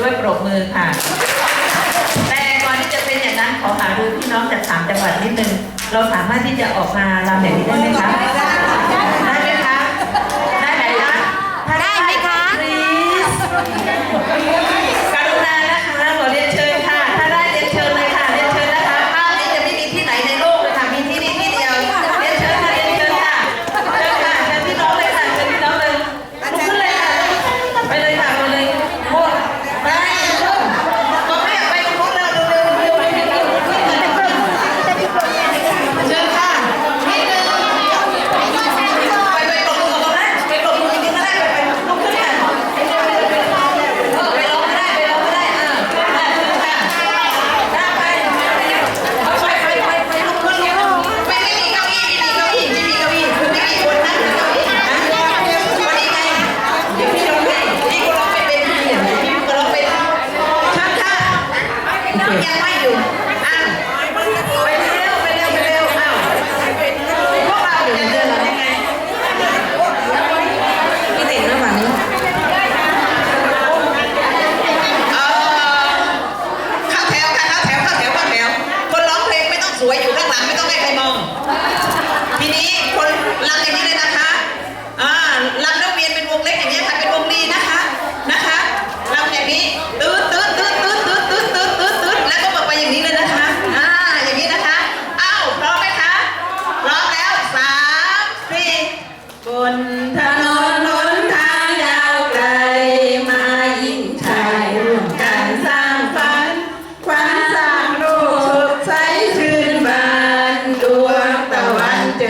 ด้วยปรบมือค่ะ แต่ก่อนที่จะเป็นอย่างนั้นขอหารือพี่น้องจากสามจังหวัดนิดนึง เราสามารถที่จะออกมารำอย่งนี้ได้ไหมคะ ได้ไหมคะ ได้ไหมคะ ได้ไหมคะ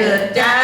good.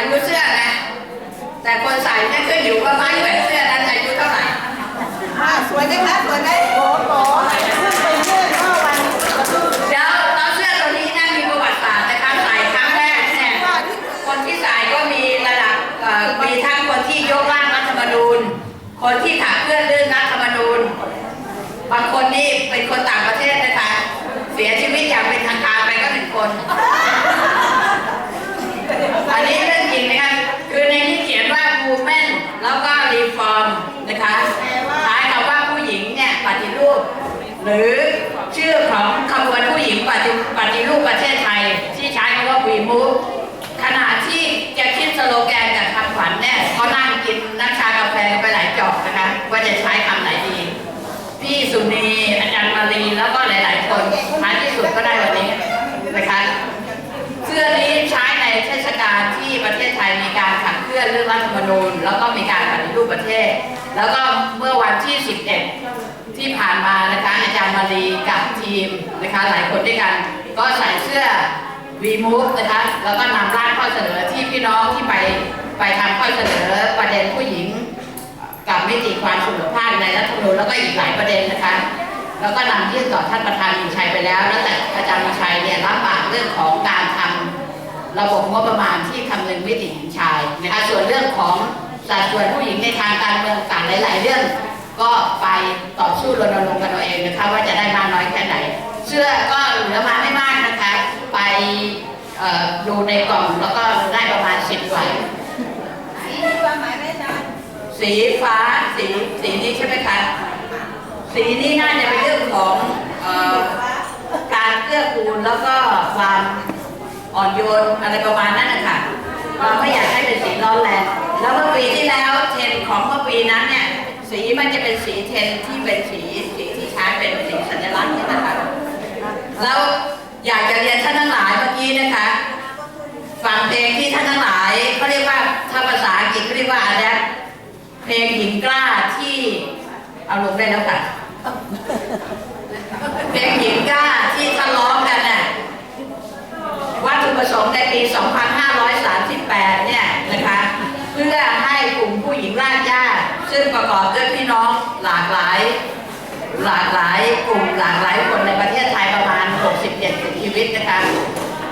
อายุเสื้อนะ แต่คนใส่เนี่ยขึ้นอยู่ว่าไม้แหวนเสื้อนั้นอายุเท่าไหร่อ่าสวยไหมคะสวยไหมโอ้โหขึ้นไปเรื่อยเมื่อวันเดี๋ยวเราเสื้อตัวนี้นะมีประวัติศาสตร์นะคะใส่ครั้งแรกเนี่ยว่าที่คนที่ใส่ก็มีระดับเอ่อมีทั้งคนที่ยกร่างรัฐธรรมนูญ คนที่ขับเคลื่อนเรื่องรัฐธรรมนูญ บางคนนี่เป็นคนต่างประเทศนะคะ เสียชีวิตอย่างเป็นทางการไปก็หนึ่งคน อันนี้เรื่องจริงนะคะ คือในนี้เขียนว่า women แล้วก็ reform นะคะใช้คำว่าผู้หญิงเนี่ยปฏิรูป หรือชื่อของขบวนผู้หญิงปฏิปฏิรูปประเทศไทย ที่ใช้คำว่า we move ขณะที่จะคิดสโลแกนกับคำขวัญเนี่ยเขานั่งกินน้ำชากาแฟไปหลายจอกนะคะ ว่าจะใช้คำไหนดี พี่สุนีอาจารย์มารีแล้วก็หลาย ๆ คนท้ายที่สุดก็ได้วันนี้นะคะเสื้อนี้ใช้ในเทศกาลที่ประเทศไทยมีการขับเคลื่อนเรื่องรัฐธรรมนูญแล้วก็มีการปฏิรูปประเทศ แล้วก็เมื่อวันที่ 11 ที่ผ่านมานะคะอาจารย์มารีกับทีมนะคะหลายคนด้วยกัน ก็ใส่เสื้อวีมูฟนะคะแล้วก็นำร่างข้อเสนอที่พี่น้องที่ไปไปทำข้อเสนอประเด็นผู้หญิง กับมิติความเสมอภาคในรัฐธรรมนูญแล้วก็อีกหลายประเด็นนะคะแล้วก็นำยื่นต่อท่านประธานมีชัยไปแล้ว แล้วแต่อาจารย์มีชัยเนี่ยรับปากเรื่องของการทำระบบงบประมาณที่คำนึงมิติหญิงชายนะคะส่วนเรื่องของสัดส่วนผู้หญิงในทางการเมืองต่างหลาย ๆ เรื่อง ก็ไปต่อสู้รณรงค์กันเอาเองนะคะว่าจะได้มากน้อยแค่ไหน เสื้อก็เหลือมาไม่มากนะคะ ไปเอ่อดูในกล่องแล้วก็ได้ประมาณสิบกว่ามีความหมายไหมอาจารย์สีฟ้าสีสีนี้ใช่ไหมคะ สีนี้น่าจะเป็นเรื่องของเอ่อการเกื้อกูลแล้วก็ความอ่อนโยนอะไรประมาณนั้นนะคะเราไม่อยากให้เป็นสีร้อนแรงแล้วเมื่อปีที่แล้วเทรนด์ของเมื่อปีนั้นเนี่ย สีมันจะเป็นสีเทนที่เป็นสีสีที่ใช้เป็นสีสัญลักษณ์นี่นะคะแล้วอยากจะเรียนท่านทั้งหลายเมื่อกี้นะคะฟังเพลงที่ท่านทั้งหลายเขาเรียกว่าถ้าภาษาอังกฤษเขาเรียกว่าอะไรเพลงหญิงกล้าที่เอาลงได้แล้วค่ะเพลงหญิงกล้าที่ทะร้องกันน่ะวัตถุประสงค์ในปี 2538 เนี่ยนะคะ เพื่อให้กลุ่มผู้หญิงรากหญ้า ซึ่งประกอบด้วยพี่น้องหลากหลาย หลากหลายกลุ่มหลากหลายคนในประเทศไทยประมาณ67ชีวิตนะคะ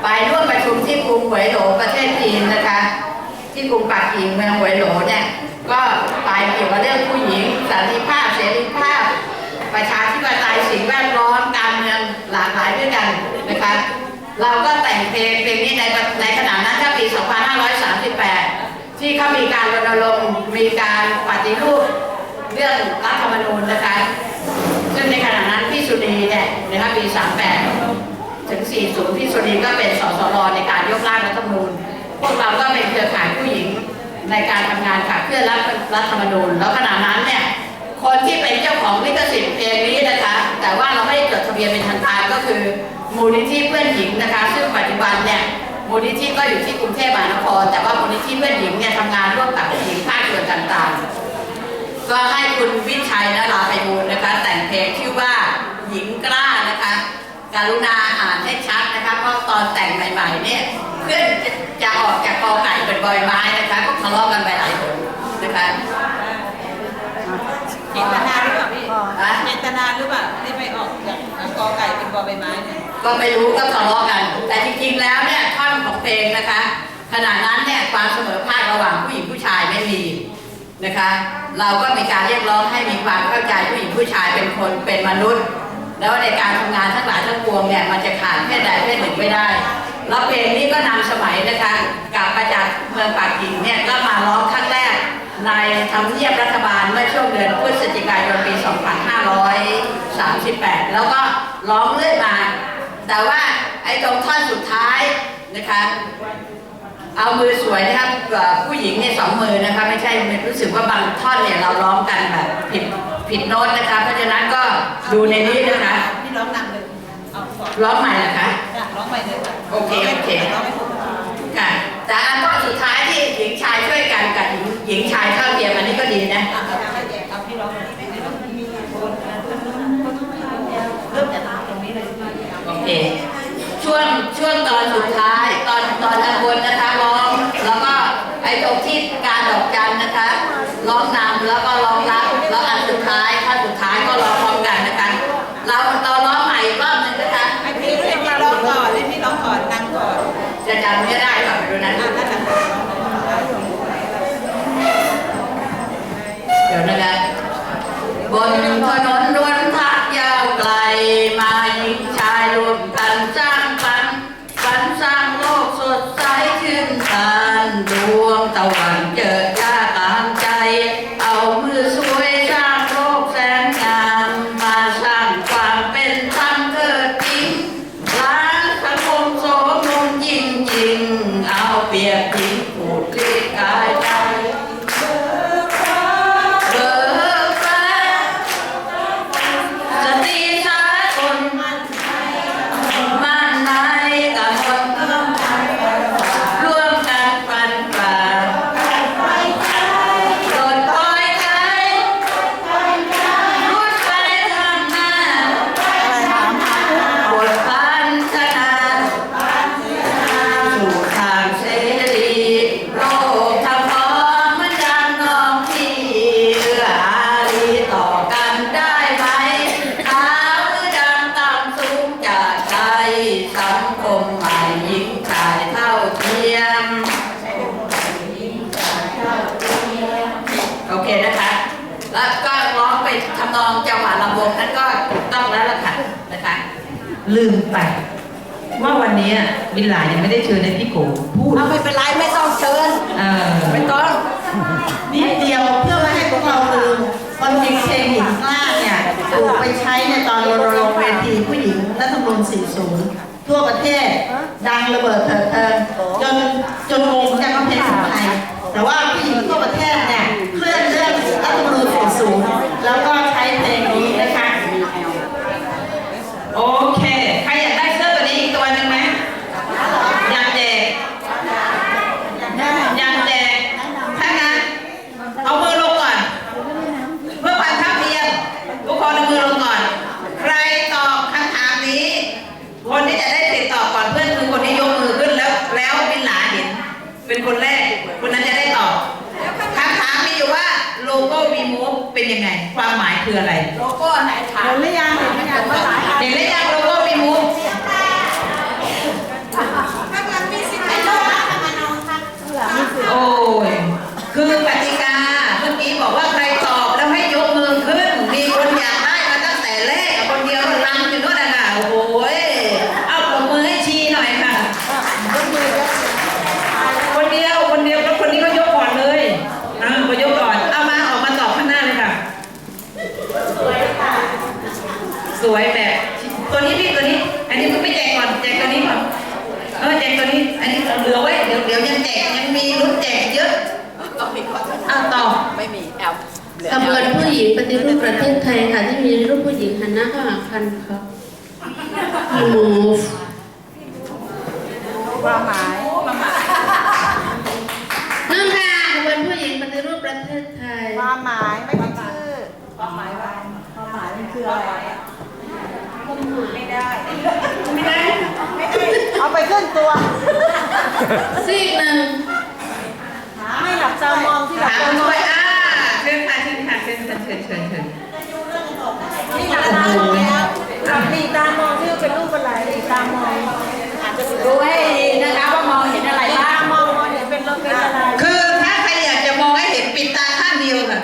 ไปร่วมประชุมที่กรุงหวยโหลประเทศจีนนะคะ ที่กรุงปักกิ่งเมืองหวยโหลเนี่ยก็ไปเกี่ยวกับเรื่องผู้หญิงสันติภาพเสรีภาพ ประชาธิปไตยสิ่งแวดล้อมการเมืองหลากหลายด้วยกันนะคะ เราก็แต่งเพลงเพลงนี้ในในขณะนั้นก็ปี 2538 ที่เขามีการรณรงค์มีการปฏิรูปเรื่องรัฐธรรมนูญนะคะ ซึ่งในขณะนั้นพี่สุนีเนี่ยนะคะปี 38 ถึง 40 พี่สุนีก็เป็นสสรในการยกร่างรัฐธรรมนูญ พวกเราก็เป็นเครือข่ายผู้หญิงในการทำงานขับเคลื่อนรัฐรัฐธรรมนูญ แล้วขณะนั้นเนี่ยคนที่เป็นเจ้าของลิขสิทธิ์เพลงนี้นะคะ แต่ว่าเราไม่ได้จดทะเบียนเป็นทางการก็คือมูลนิธิเพื่อนหญิงนะคะ ซึ่งปัจจุบันเนี่ย มูลนิธิก็อยู่ที่กรุงเทพมหานครแต่ว่ามูลนิธิเพื่อนหญิงเนี่ยทำงานร่วมกับหญิงภาคส่วนต่างๆ ก็ให้คุณวิชัยนราไพบูลย์นะคะ แต่งเพลงชื่อว่าหญิงกล้านะคะการุณาอ่านให้ชัดนะคะเพราะตอนแต่งใหม่ๆเนี่ยเพื่อนจะจะออกจากกอไก่เป็นบอยไม้นะคะก็ทะเลาะกันไปหลายคนนะคะเจตนาหรือเปล่าพี่ฮะเจตนาหรือเปล่าที่ไปออกจา กอไก่เป็นบอใบไม้เนี่ยก็ไม่รู้ก็ทะเลาะกัน แต่จริงๆแล้วเนี่ยท่อนของเพลงนะคะ ขณะนั้นเนี่ยความเสมอภาคระหว่างผู้หญิงผู้ชายไม่มีนะคะ เราก็มีการเรียกร้องให้มีความเข้าใจผู้หญิงผู้ชายเป็นคนเป็นมนุษย์ แล้วในการทำงานทั้งหลายทั้งปวงเนี่ยมันจะขาดเพศใดเพศหนึ่งไม่ได้แล้วเพลงนี้ก็นำสมัยนะคะกลับมาจากเมืองปากกิ่งเนี่ยก็มาร้องครั้งแรก ในทำเนียบรัฐบาลเมื่อช่วงเดือนพฤศจิกายนปี 2538 แล้วก็ร้องเรื่อยมา แต่ว่าไอ้ตรงท่อนสุดท้ายนะคะเอามือสวยนะครับเอ่อผู้หญิงเนี่ยสองมือนะคะไม่ใช่รู้สึกว่าบางท่อนเนี่ยเราร้องกันแบบผิดผิดโน้ตนะคะ เพราะฉะนั้นก็ดูในนี้นะคะพี่ร้องนำเลยเอาก่อนร้องใหม่นะคะจ้ะร้องไปเลยค่ะโอเคโอเคร้องไม่ถูกค่ะแต่อันท่อนสุดท้ายที่ งหญิงชายเท่าเทียมอันนี้ก็ดีนะอะเอาให้แยกเอาพี่ร้องไม่ไม่ต้องมีคนเริ่มจากตรงนี้เลยโอเคช่วงช่วงตอนสุดท้ายตอนตอนอันบนนะคะร้องแล้วก็ไอ้ตรงที่การดอกจันนะคะร้องนำแล้วก็ร้องรับแล้วอันสุดท้ายท่อนสุดท้ายก็ร้องพร้อมกันนะคะเราเราร้องใหม่อีกรอบหนึงนะคะ ให้พี่ให้พี่ร้องก่อนให้พี่ร้องก่อนนั่งก่อน จะจำไม่ได้ก่อนดูนะ อะนั่นแหละค่ะ เดี๋ยวนะคะ บนถนนด ลืมไป ว่าวันนี้บินหลายยังไม่ได้เชิญในพี่โกพูดเอาไม่เป็นไรไม่ต้องเชิญเออไม่ต้องนิดเดียวเพื่อไม่ให้พวกเราลืมความจริงเพลงหญิงกล้าเนี่ยถูกไปใช้ในตอนรณรงค์เวทีผู้หญิงรัฐธรรมนูญ40 ทั่วประเทศ ดังระเบิดเถิดเทิงจนจนงงจังว่าเพลงของใครแต่ว่าผู้หญิงทั่วประเทศเนี่ยเคลื่อนเรื่องรัฐธรรมนูญ40 แล้วก็ใช้เพลงนี้นะคะ โอเค ใครอยากได้เสื้อตัวนี้อีกตัวหนึ่งไหมอยากแจกอยากแจกถ้างั้นเอามือลงก่อน เพื่อความเท่าเทียมทุกคนเอามือลงก่อน ใครตอบคำถามนี้ คนที่จะได้ติดต่อบก่อนเพื่อนคือคนที่ยกมือขึ้นแล้วแล้วบินหลาเห็น เป็นคนแรก คนนั้นจะได้ตอบคำถามมีอยู่ว่าโลโก้วีมูฟเป็นยังไง ความหมายคืออะไร โลโก้ไหนถาม เห็นหรือยังเห็นหรือยังภาษา เห็นหรือยังโลโก้วีมูฟ โอ้ย คือกติกา เมื่อกี้บอกว่าใครตอบแล้วให้ยกมือขึ้น มีคนอยากได้มาตั้งแต่แรกอะคนเดียวลังอยู่โน่นน่ะค่ะโอ้โหยเอาปรบมือให้ชีหน่อยค่ะ คนเดียว คนเดียวแล้วคนนี้ก็ยกก่อนเลยอ่าก็ยกก่อน เอามาออกมาตอบข้างหน้าเลยค่ะ สวยแบบ ตัว นี้พี่ตัวนี้ อันนี้ไม่แจกก่อนแจกตัวนี้ก่อนเออแจกตัวนี้ อันนี้เหลือไว้เดี๋ยวเดี๋ยวยังแจกยังมีลุ้นแจกเยอะเอาต่อไม่มีแอลขบวนผู้หญิงปฏิรูปประเทศไทยค่ะที่มีรูปผู้หญิงหันหน้าเข้าหากันครับ move ความหมายนั่นค่ะขบวนผู้หญิงปฏิรูปประเทศไทยความหมายไม่ใช่ชื่อความหมายว่าความหมายมันคืออะไร ไม่ได้ ไม่ได้ เอาไปขึ้นตัว ซีกหนึ่งไม่หลับตามองที่หลับถามตามองด้วยอ่าเชิญค่ะเชิญค่ะเชิญเชิญเชิญเชิญเชิญที่หลับตามองแล้วหลับตีตามองที่เป็นรูปอะไรตีตามองอาจจะดูให้ดีนะคะว่ามองเห็นอะไรตีบ้าตาง มองมองเห็นเป็นรูปเป็นอะไรคือถ้าใครอยากจะมองให้เห็นปิดตาข้างเดียวค่ะ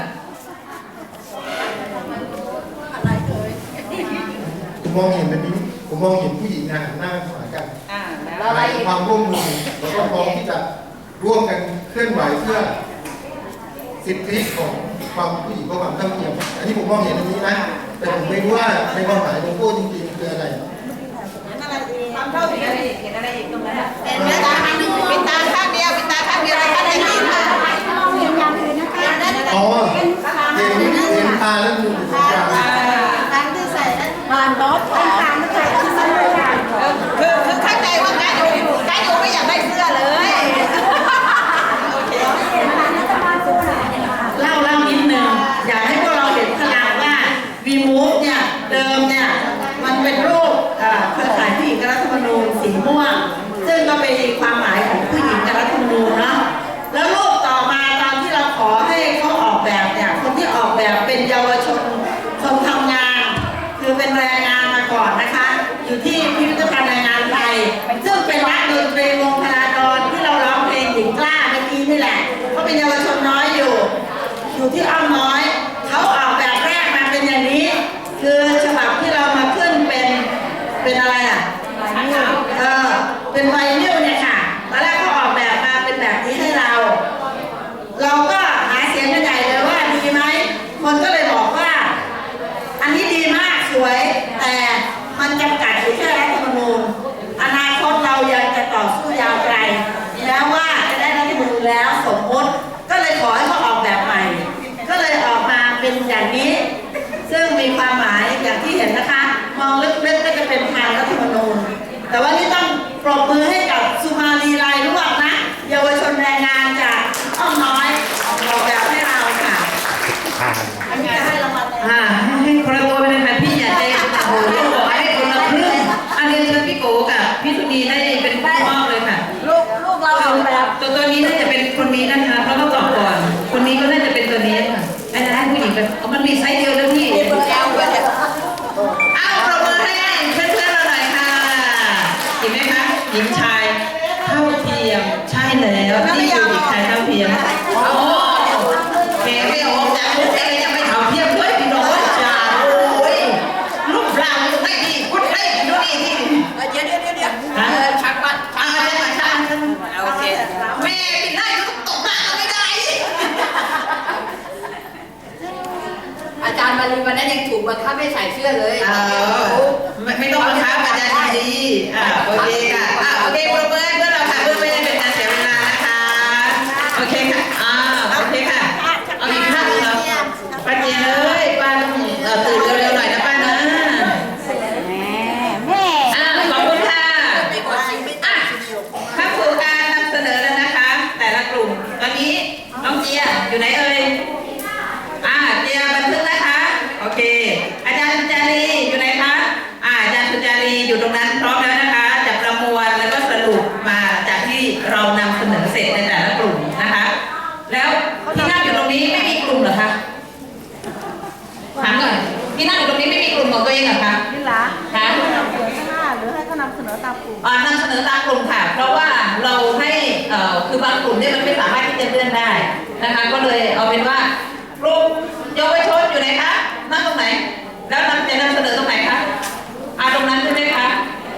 ผ มมองเห็นแบบนี้ผมมองเห็นผู้หญิงหันหน้าเข้าหากันอ่าแล้วแล้วอะไรอีกความร่วมมือแล้วก็พร้อมที่จะร่วมกันเคลื่อนไหวเพื่อสิทธิของความผู้หญิงกับความเท่าเทียมอันนี้ผมมองเห็นอันนี้นะแต่ผมไม่รู้ว่าในความหมายของพูดจริงๆคืออะไรความเท่าเทียมเห็นอะไรอีกตรงนั้นอะเห็นไหมตาปิดตาข้างเดียวปิดตาข้างเดียวแล้วท่านจะยินค่ะอ๋อเห็นเห็นตาแล้วดูทุกอย่างตามที่ใส่ ผ่านบอบตามที่ใส่ที่มันเลยค่ะคือคือเข้าใจว่าการอยู่การอยู่ไม่อยากได้เสื้อเลยเล่าเล่านิดนึงอยากให้พวกเราเห็นพลังว่าวีมูฟเนี่ยเดิมเนี่ยมันเป็นรูปเครือข่ายผู้หญิงรัฐธรรมนูญสีม่วง ซึ่งก็เป็นความ องลึกๆก็จะเป็นทางรัฐธรรมนูญแต่ว่านี่ต้องปรบมือให้กับสุมาลีรายร่วมนะ เยาวชนแรงงานจากอ้อมน้อยออกแบบให้เราค่ะอันนี้จะให้รางวัลเลยอ่าให้คนละตัวไปเลยค่ะพี่อย่าเจ๊โอ้โหบอกให้คนละครึ่งอันนี้เชิญพี่โกกับพี่สุนีได้เป็นผู้มอบเลยค่ะ ลูกลูกเราออกแบบตัวตัวนี้น่าจะเป็นคนนี้นะคะเพราะว่าตอบ หญิงชายเท่าเทียมใช่แล้วนี่คือหญิงชายเท่าเทียมโอ้แหมไม่ออกจากลูกอะไรยังไม่เท่าเทียมด้วยพี่น้องจ้าโอ้ยรูปร่างได้ดีพูดได้ดูดีที่เดี๋ยวเดี๋ยวเดี๋ยวเดี๋ยวฮะชักวัดอ่าใช่ไหมใช่โอเคแม่ปิดได้ก็ตกหน้าก็ไม่ได้ อาจารย์มารีวันนั้นยังถูกบังคับให้ใส่เสื้อเลย เออไม่ไม่ต้องบังคับอาจารย์ดีๆอ่าโอเคค่ะ นะคะ ก็เลยเอาเป็นว่ากลุ่มเยาวชนอยู่ไหนคะนั่งตรงไหน แล้วนำจะนำเสนอตรงไหนคะอ่าตรงนั้นใช่ไหมคะ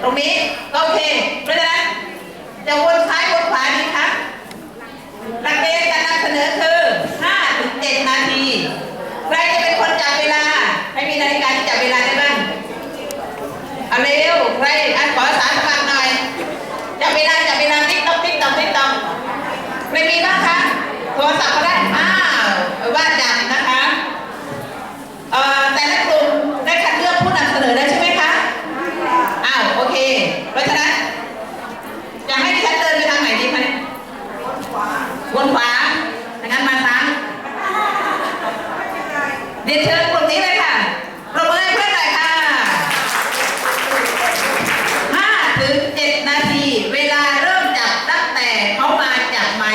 ตรงนี้ก็โอเคเพราะฉะนั้นจะวนซ้ายวนขวาดีคะหลักเกณฑ์การนำเสนอคือ5ถึง7นาที ใครจะเป็นคนจับเวลาให้มีนาฬิกาที่จับเวลาได้บ้างเอาเร็วใครอันขอสารสมัครหน่อยจับเวลาจับเวลาติ๊กต๊อกติ๊กต๊อกติ๊กต๊อกไม่มีบ้างคะ โทรศัพท์ก็ได้อ้าวว่าจากะคะเอ่อแต่ละกลุ่มได้คัดเลือกผู้นำเสนอแล้วใช่ไหมคะอ้าวโอเค เพราะฉะนั้นจะให้ดิฉันเดินไปทางไหนดีคะเนี่ยวนขวาดังนั้นมาซ้ายเรียนเชิญกลุ่มนี้เลยค่ะปรบมือให้เพื่อนหน่อยค่ะ 5ถึง7นาที เวลาเริ่มจับตั้งแต่เขามาจับไม้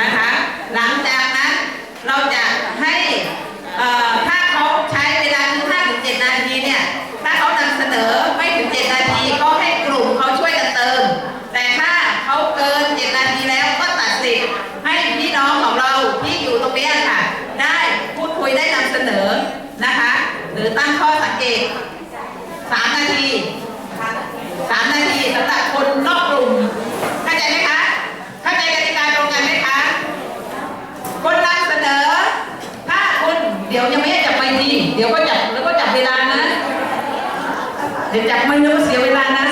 นะคะ หลังจากนั้นเราจะให้เอ่อถ้าเขาใช้เวลาคือ5ถึง7นาทีเนี่ย ถ้าเขานำเสนอไม่ถึง 7 นาทีก็ให้กลุ่มเขาช่วยกันเติม แต่ถ้าเขาเกิน 7 นาทีแล้วก็ตัดสิทธิ์ให้พี่น้องของเราที่อยู่ตรงเนี้ยค่ะ ได้พูดคุยได้นำเสนอนะคะ หรือตั้งข้อสังเกต 3 นาที สามนาทีสำหรับคนนอกกลุ่มเข้าใจไหมคะ เข้าใจกติกาตรงกันไหมคะ คนนำเสนอ ดี๋ยวยังไม่ได้จับไปทีเดี๋ยวก็จับแล้วก็จับเวลานะ เดี๋ยวจับ ไม่เนื้เสียเวลานะ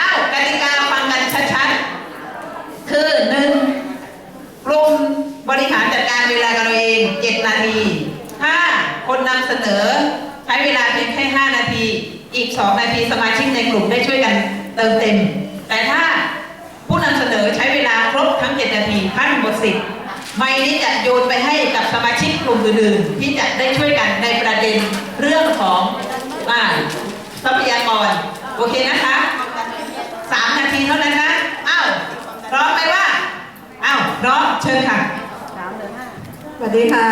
อ้าวกติกาฟังกันชัดๆ คือหนึ่งกลุ่มบริหารจัดการเวลากันเองเจ็ดนาทีห้าคนนำเสนอใช้เวลาเพียงแค่ห้านาที อีกสองนาทีสมาชิกในกลุ่มได้ช่วยกันเติมเต็ม แต่ถ้าผู้นำเสนอใช้เวลาครบทั้งเจ็ดนาทีท่านหมดสิทธิ์ไม่นี้จะโยนไปให้กับสมาชิกกลุ่มอื่นๆที่จะได้ช่วยกันในประเด็นเรื่องของอ่า ทรัพยากร โอเคนะคะสามนาทีเท่านั้นนะ อ้าว พร้อมไหมว่า อ้าว พร้อม เชิญค่ะสวัสดีค่ะ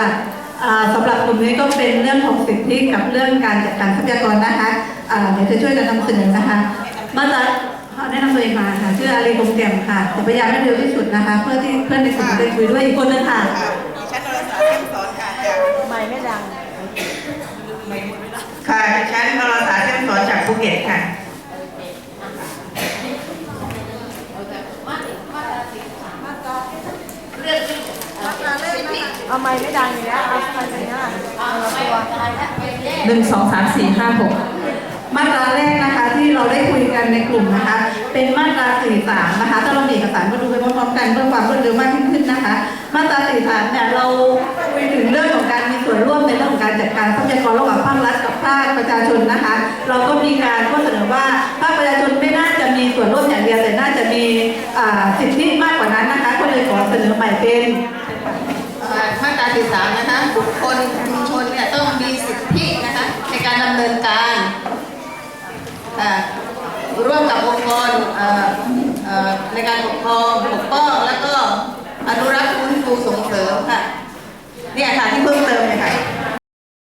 สำหรับกลุ่มนี้ก็เป็นเรื่องของสิทธิกับเรื่องการจัดการทรัพยากรนะคะเดี๋ยวจะช่วยกันนำเสนอนะคะมาตราแนะนำตัวเองมาค่ะชื่ออารีคงแจ่มค่ะจะพยายามให้เร็วที่สุดนะคะ เพื่อที่เพื่อนในกลุ่มจะได้คุยด้วยอีกคนนึงค่ะชั้นนรสารเส้นสอนค่ะจากไม่ไม่ดัง ค่ะชั้นนรสารเส้นสอนจากภูเก็ตค่ะเอาไม่ไม่ดังอย่างเงี้ยเอาไปอย่างเงี้ยเอาละตัวหนึ่งสองสามสี่ห้าหกมาตราแรกนะคะที่เราได้คุยกันในกลุ่มนะคะ เป็นมาตราสี่สามนะคะ ถ้าเรามีเอกสารมาดูไปพร้อมๆกันเพื่อความรวดเร็วมากยิ่งขึ้นนะคะ มาตราสี่สามเนี่ยเราคุยถึงเรื่องของ การทรัพยากรระหว่างภาครัฐกับภาคประชาชนนะคะ เราก็มีการข้อเสนอว่าภาคประชาชนไม่น่าจะมีส่วนร่วมอย่างเดียวแต่น่าจะมีสิทธิมากกว่านั้นนะคะ ก็เลยขอเสนอใหม่เป็นมาตราที่สามนะคะบุคคลชุมชนเนี่ยต้องมีสิทธินะคะในการดำเนินการร่วมกับองค์กรในการปกครองปกป้องแล้วก็อนุรักษ์ฟื้นฟูส่งเสริมค่ะนี่ค่ะที่เพิ่มเติมเลยค่ะ